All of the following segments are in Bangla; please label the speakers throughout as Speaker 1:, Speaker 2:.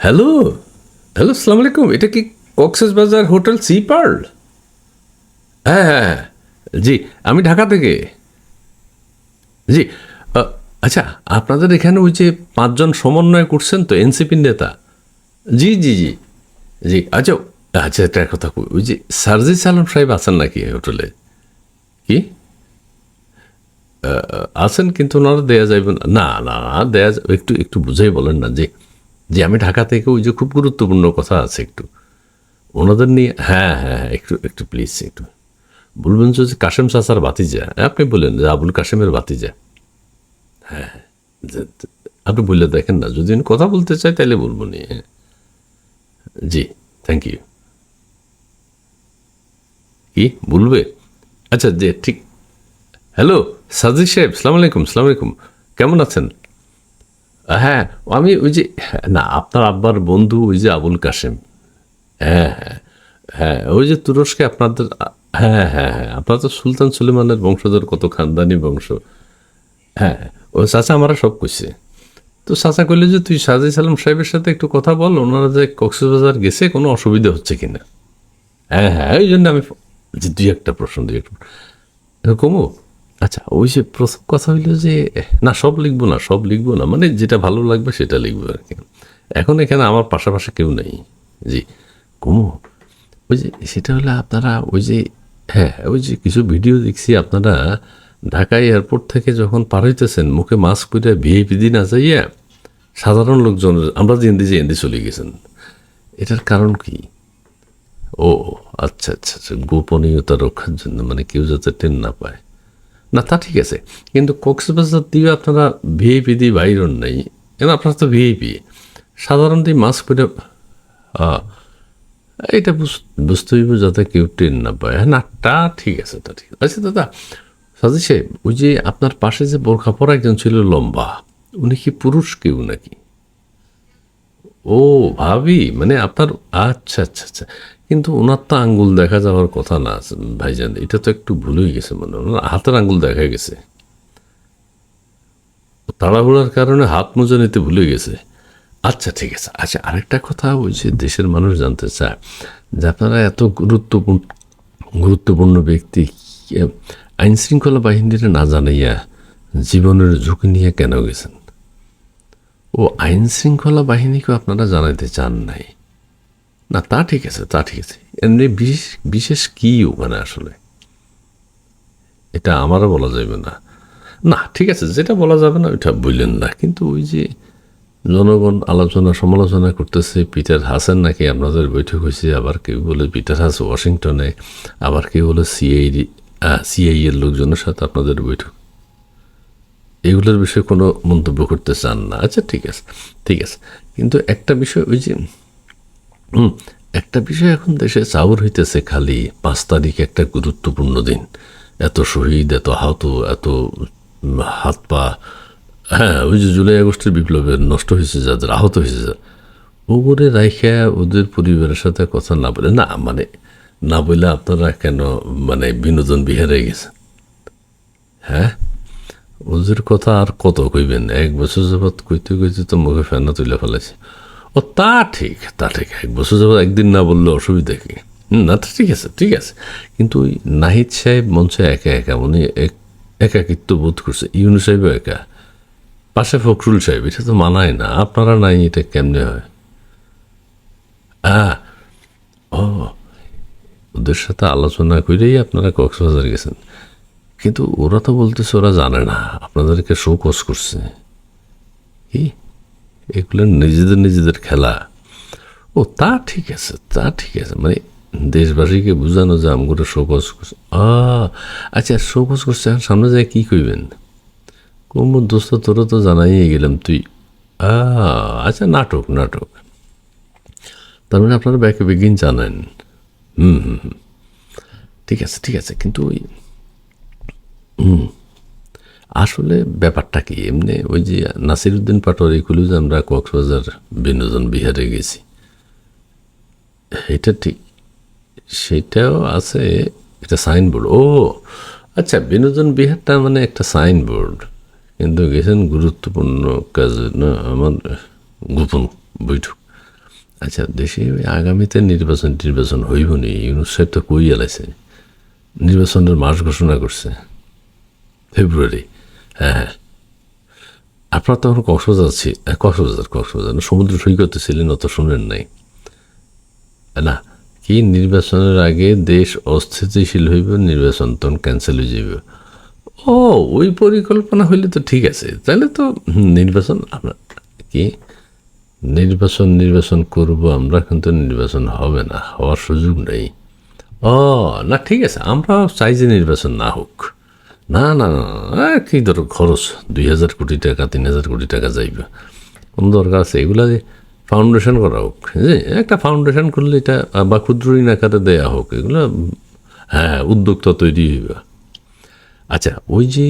Speaker 1: হ্যালো হ্যালো সালাম আলাইকুম এটা কি কক্সেস বাজার হোটেল সি পার্ল হ্যাঁ হ্যাঁ। জি, আমি ঢাকা থেকে। জি আচ্ছা আপনাদের এখানে ওই যে পাঁচজন সমন্বয় করছেন তো এনসিপির নেতা। জি জি জি জি আচ্ছা আচ্ছা একটা কথা ওই যে সার্জিস আলম সাহেব আছেন নাকি হোটেলে? কি? আছেন, কিন্তু ওনারা দেয়া যাবে না। না না, দেয়া একটু একটু বুঝাই বলেন না যে যে আমি ঢাকা থেকে ওই যে খুব গুরুত্বপূর্ণ কথা আছে একটু। ওনাদের নিয়ে হ্যাঁ হ্যাঁ হ্যাঁ, একটু একটু প্লিজ একটু। বলবেন যে কাশেম চাচার বাতিজা আপনি বলেন যে আবুল কাশেমের বাতিজা হ্যাঁ আপনি বললে দেখেন না যদি আমি কথা বলতে চাই তাহলে বলব নি হ্যাঁ। জি থ্যাংক ইউ কি বলবে? আচ্ছা যে ঠিক হ্যালো সাজিদ সাহেব সালাম আলাইকুম সালাম আলাইকুম। কেমন আছেন? হ্যাঁ আমি ওই যে, না, আপনার আব্বার বন্ধু ওই যে আবুল কাশেম। হ্যাঁ হ্যাঁ হ্যাঁ ওই যে তুরস্কে আপনাদের হ্যাঁ হ্যাঁ হ্যাঁ আপনার তো সুলতান সুলেমানের বংশধর কত খানদানি বংশ। হ্যাঁ ও চাচা আমরা সব কইছে। তো চাচা কইলে যে, তুই সাজি সালাম সাহেবের সাথে একটু কথা বল, ওনারা যে কক্সবাজার গেছে, কোনো অসুবিধা হচ্ছে কি না হ্যাঁ হ্যাঁ ওই জন্য আমি যে দুই একটা প্রশ্ন, দুই একটা কমো আচ্ছা ওই যে প্রথম কথা হইল যে, না, সব লিখব না, সব লিখব না মানে যেটা ভালো লাগবে সেটা লিখব আর কি। এখন এখানে আমার পাশাপাশি কেউ নেই। জি, কুমু, ওই যে সেটা হলো আপনারা ওই যে হ্যাঁ ওই যে কিছু ভিডিও দেখছি আপনারা, ঢাকা এয়ারপোর্ট থেকে যখন পার হইতেছেন, মুখে মাস্ক পরে ভিআইপি দিন না যাইয়া সাধারণ লোকজন, আমরা যে এন্দি চলে গেছেন, এটার কারণ কি? ও আচ্ছা আচ্ছা আচ্ছা গোপনীয়তা রক্ষার জন্য মানে কেউ যাতে টেন না পায়। না, তা ঠিক আছে। কিন্তু কক্সবাজার দিয়ে আপনারা ভিআইপি দিয়ে বাইরন নেই। কেন আপনারা তো ভিআইপি সাধারণত মাস্ক পরে এটা বুঝ- বুঝতে হইব যাতে কেউ ট্রেন না পায়। হ্যাঁ না, তা ঠিক আছে, তা ঠিক আছে। আচ্ছা দাদা সাজি সাহেব, ওই যে আপনার পাশে যে বোরখা পরা একজন ছিল লম্বা, উনি কি পুরুষ কেউ নাকি? ও, ভাবি মানে আপনার আচ্ছা আচ্ছা আচ্ছা। কিন্তু ওনার তো আঙ্গুল দেখা যাওয়ার কথা না, ভাইজান। এটা তো একটু ভুল হয়ে গেছে মানে ওনার হাতের আঙ্গুল দেখা গেছে। তাড়াহুড়ার কারণে হাত মোজা নিতে ভুলে গেছে। আচ্ছা ঠিক আছে। আচ্ছা আরেকটা কথা ওই যে দেশের মানুষ জানতে চায় যে আপনারা এত গুরুত্বপূর্ণ গুরুত্বপূর্ণ ব্যক্তি আইন শৃঙ্খলা বাহিনীর না জানাইয়া জীবনের ঝুঁকি নিয়ে কেন গেছেন? ও আইন শৃঙ্খলা বাহিনীকে আপনারা জানাইতে চান নাই। না, তা ঠিক আছে, তা ঠিক আছে। এমনি বিশেষ বিশেষ কি ওখানে আসলে? এটা আমারও বলা যাবে না। না, ঠিক আছে, যেটা বলা যাবে না ওইটা বললেন না। কিন্তু ওই যে জনগণ আলোচনা, সমালোচনা করতেছে, পিটার হাসান নাকি আপনাদের বৈঠক হয়েছে, আবার কেউ বলে পিটার হাস ওয়াশিংটনে, আবার কেউ বলে সিআই সিআই এর লোকজনের সাথে আপনাদের বৈঠক। এগুলোর বিষয়ে কোনো মন্তব্য করতে চান না। আচ্ছা ঠিক আছে ঠিক আছে। কিন্তু একটা বিষয় ওই যে একটা বিষয় এখন দেশে চাউর হইতেছে খালি। পাঁচ তারিখ একটা গুরুত্বপূর্ণ দিন। এত শহীদ, এত আহত, এত হাত পা। হ্যাঁ ওই যে জুলাই আগস্টের বিপ্লবে নষ্ট হয়েছে যাদের, আহত হয়েছে ওগুলো রাইখা ওদের পরিবারের সাথে কথা না বলে না মানে না বলে আপনারা কেন মানে বিনোদন বিহারে গেছেন হ্যাঁ? ওদের কথা আর কত কইবেন? এক বছর যাবৎ কইতে কইতে তো মুখে ফেনা তুলে ফেলেছে ও তা ঠিক তা ঠিক। এক বছর যাবৎ একদিন না বললে অসুবিধা কি? না, তা ঠিক আছে ঠিক আছে। কিন্তু ওই নাহিদ সাহেব মঞ্চে একা একা এক- একাকিত্ব বোধ করছে। ইউনু সাহেবও একা। পাশে ফখরুল সাহেব, এটা তো মানায় না। আপনারা নাই, এটা কেমনে হয়? আহ ও, ওদের সাথে আলোচনা করেই আপনারা কক্সবাজার গেছেন। কিন্তু ওরা তো বলতেছে, ওরা জানে না। আপনাদেরকে শোকস করছে। কি? এগুলো নিজেদের নিজেদের খেলা। ও, তা ঠিক আছে, তা ঠিক আছে। মানে দেশবাসীকে বোঝানো যে আমগুলো শোকস করছে। আচ্ছা শোকস করছে এখন সামনে যায় কী কইবেন? কোমর দোস্ত, তোরা তো জানাই গেলাম তুই। আচ্ছা নাটক নাটক। তার মানে আপনারা ব্যাকে বেগিন জানেন। হুম হুম হুম। ঠিক আছে ঠিক আছে, কিন্তু ওই আসলে ব্যাপারটা কি? এমনি ওই যে নাসিরুদ্দিন পাটোয়ারি খুলে যে আমরা কক্সবাজার, বিনোদন বিহারে গেছি। এটা ঠিক, সেটাও আছে একটা সাইনবোর্ড। ও আচ্ছা বিনোদন বিহারটা মানে একটা সাইনবোর্ড, কিন্তু গেছেন গুরুত্বপূর্ণ কাজ না, আমার গোপন বৈঠক। আচ্ছা দেশে আগামীতে নির্বাচন নির্বাচন হইব নি, ইউনুস তো কই এলাইছে নির্বাচনের মাস ঘোষণা করছে, ফেব্রুয়ারি। হ্যাঁ। হ্যাঁ আপনার তখন কক্সবাজার আছি। আহ, কক্সবাজার কক্সবাজার। সমুদ্র সৈকতে ছিলেন অত শুনেন নাই। না কি নির্বাচনের আগে দেশ অস্থিতিশীল হইবে নির্বাচন তখন ক্যান্সেল হয়ে যাবে ও ওই পরিকল্পনা হইলে তো ঠিক আছে। তাহলে তো নির্বাচন আমরা কি? নির্বাচন নির্বাচন করব আমরা কিন্তু নির্বাচন হবে না হওয়ার সুযোগ নেই। ও না ঠিক আছে। আমরা চাই যে নির্বাচন না হোক। না না না কি ধরো খরচ। দুই হাজার কোটি টাকা তিন হাজার কোটি টাকা যাইবে। কোনো দরকার আছে? এগুলা ফাউন্ডেশন করা হোক যে একটা ফাউন্ডেশন করলে এটা বা ক্ষুদ্র ঋণ আকারে দেয়া হোক এগুলো হ্যাঁ উদ্যোক্তা তৈরি হইবে। আচ্ছা ওই যে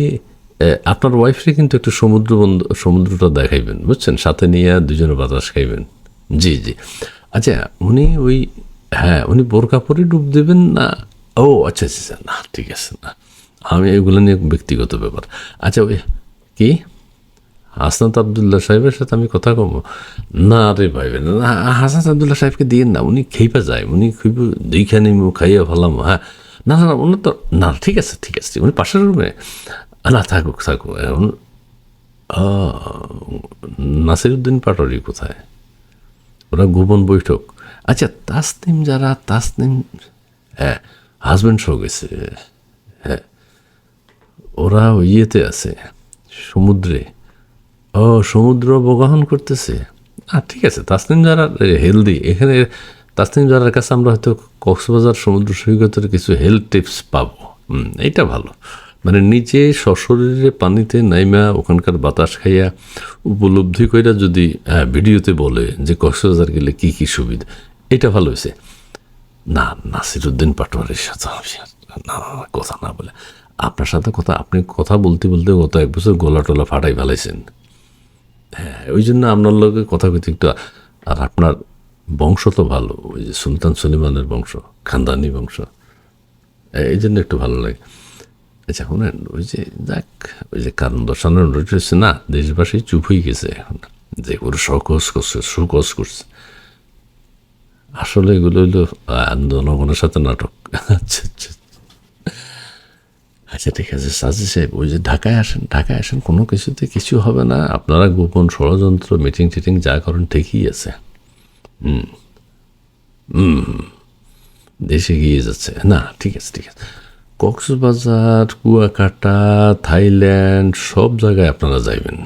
Speaker 1: আপনার ওয়াইফরে কিন্তু একটু সমুদ্র বন্ধ সমুদ্রটা দেখাইবেন বুঝছেন? সাথে নিয়ে দুজনে বাতাস খাইবেন। জি জি। আচ্ছা উনি ওই হ্যাঁ উনি বোরকা পরে ডুব দেবেন না? ও আচ্ছা আচ্ছা আচ্ছা, না ঠিক আছে না। আমি এগুলো নিয়ে ব্যক্তিগত ব্যাপার। আচ্ছা ওই কি? হাসনাত আবদুল্লাহ সাহেবের সাথে আমি কথা কম না রে ভাই, না হাসনাত আবদুল্লাহ সাহেবকে দিয়ে না, উনি খেইপা যায়, উনি খুব দুইখানে খাইয়া ভালাম হ্যাঁ। না না না, উনি তো, না, ঠিক আছে ঠিক আছে, উনি পাশের রুমে না, থাকুক থাকুক, এখন নাসিরুদ্দিন পাটোয়ারি কোথায়? ওরা গোপন বৈঠক। আচ্ছা তাসনিম যারা, তাসনিম হ্যাঁ হাজব্যান্ড সহ গেছে হ্যাঁ। ওরা ইয়েতে আছে সমুদ্রে। ও সমুদ্র অবগাহন করতেছে। আর ঠিক আছে তাসনিম যারা হেলদি এখানে তাসনিম যারার কাছে আমরা হয়তো কক্সবাজার সমুদ্র সৈকতের কিছু হেলথ টিপস পাবো। এইটা ভালো। মানে নিচে সশরীরে পানিতে নাইমা ওখানকার বাতাস খাইয়া উপলব্ধি কইরা যদি ভিডিওতে বলে যে কক্সবাজার গেলে কি কি সুবিধা এটা ভালো হয়েছে না নাসিরুদ্দিন পাটোয়ারির সাথে না, কথা না বলে। আপনার সাথে কথা, আপনি কথা বলতে বলতে গত এক বছর গলা টলা ফাটাই ফেলাইছেন। হ্যাঁ ওই জন্য আপনার লোকের কথা কইতে একটু, আর আপনার বংশ তো ভালো, ওই যে সুলতান সুলিমানের বংশ, খানদানি বংশ। এই জন্য একটু ভালো লাগে। আচ্ছা শুনেন, ওই যে দেখ ওই যে কারণ দর্শানোর রয়েছে না, দেশবাসী চুপ হয়ে গেছে এখন, যে ওর সকস করছে সুকস করছে। আসলে এগুলো হইল জনগণের সাথে নাটক। আচ্ছা আচ্ছা আচ্ছা ঠিক আছে, সাজি সাহেব, ওই যে ঢাকায় আসেন ঢাকায় আসেন, কোনো কিছুতে কিছু হবে না। আপনারা গোপন ষড়যন্ত্র মিটিং টিটিং যা করেন, ঠিকই আছে। হুম। হুম দেশে গিয়ে যাচ্ছে। না, ঠিক আছে ঠিক আছে। কক্সবাজার, কুয়াকাটা, থাইল্যান্ড, সব জায়গায় আপনারা যাইবেন।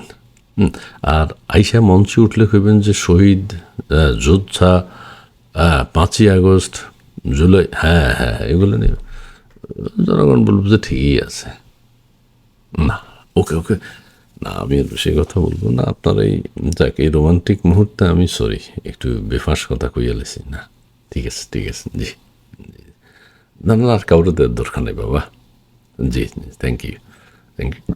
Speaker 1: আর আইসা মঞ্চে উঠলে কইবেন যে শহীদ যোদ্ধা পাঁচই আগস্ট, জুলাই হ্যাঁ হ্যাঁ এগুলো নিয়ে জনগণ বলব যে ঠিকই আছে। না, ওকে ওকে। না, আমি আর কথা বলব না। আপনার এই, যাক, এই রোমান্টিক মুহূর্তে আমি সরি একটু বেফাস কথা কইয়ালেছি না, ঠিক আছে ঠিক আছে, জি। না না, আর কাউরে দেওয়ার দরকার নেই, বাবা। জি জি থ্যাংক ইউ থ্যাংক ইউ